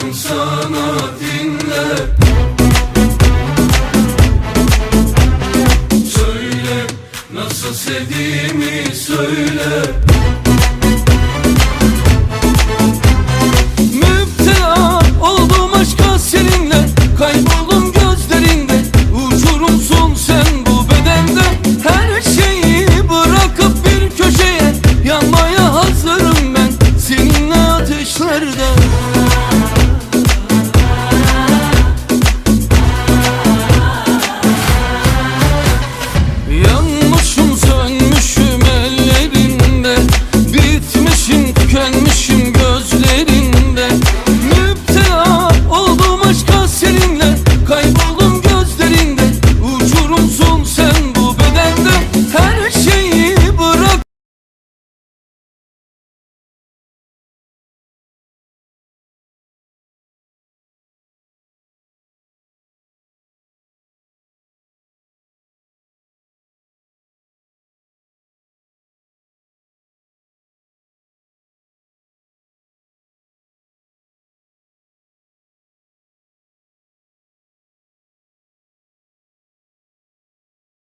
Aşkım sana dinle. Söyle nasıl sevdiğimi söyle.